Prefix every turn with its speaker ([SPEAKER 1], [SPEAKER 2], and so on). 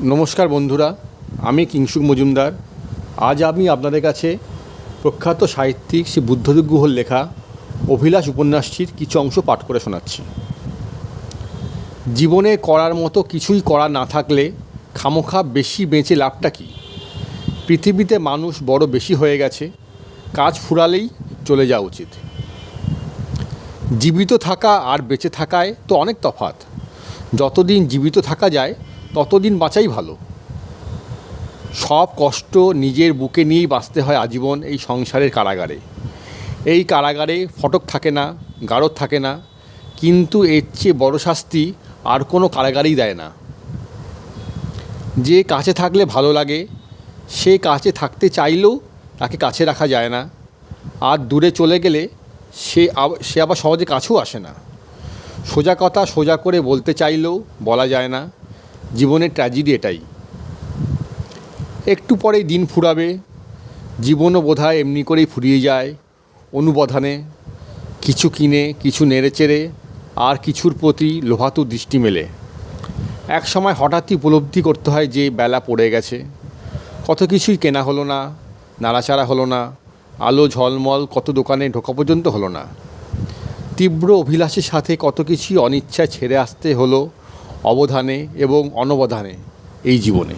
[SPEAKER 1] নমস্কার বন্ধুরা, আমি কিংসুক মজুমদার। আজ আমি আপনাদের কাছে প্রখ্যাত সাহিত্যিক শ্রী বুদ্ধদেব গুহর লেখা অভিলাষ উপন্যাসটির কিছু অংশ পাঠ করে শোনাচ্ছি। জীবনে করার মতো কিছুই করা না থাকলে খামোখা বেশি বেঁচে লাভটা কী? পৃথিবীতে মানুষ বড় বেশি হয়ে গেছে, কাজ ফুরালেই চলে যাওয়া উচিত। জীবিত থাকা আর বেঁচে থাকায় তো অনেক তফাৎ। যতদিন জীবিত থাকা যায় ততদিন বাঁচাই ভালো। সব কষ্ট নিজের বুকে নিয়েই বাঁচতে হয় আজীবন এই সংসারের কারাগারে। এই কারাগারে ফটক থাকে না, গারদ থাকে না, কিন্তু এর চেয়ে বড় শাস্তি আর কোনো কারাগারেই দেয় না। যে কাছে থাকলে ভালো লাগে, সে কাছে থাকতে চাইলেও তাকে কাছে রাখা যায় না। আর দূরে চলে গেলে সে সে আবার সহজে কাছেও আসে না। সোজা কথা সোজা করে বলতে চাইলেও বলা যায় না। জীবনের ট্র্যাজেডি এটাই। একটু পরেই দিন ফুরাবে, জীবনও বোধহয় এমনি করেই ফুরিয়ে যায়, অনুবধানে, কিছু কিনে, কিছু নেড়েচেড়ে আর কিছুর প্রতি লোভাতু দৃষ্টি মেলে। এক সময় হঠাৎই উপলব্ধি করতে হয় যে বেলা পড়ে গেছে, কত কিছুই কেনা হলো না, নাড়াচাড়া হলো না, আলো ঝলমল কত দোকানে ঢোকা পর্যন্ত হলো না। তীব্র অভিলাষের সাথে কত কিছুই অনিচ্ছায় ছেড়ে আসতে হলো অবধানে এবং অনবধানে এই জীবনে।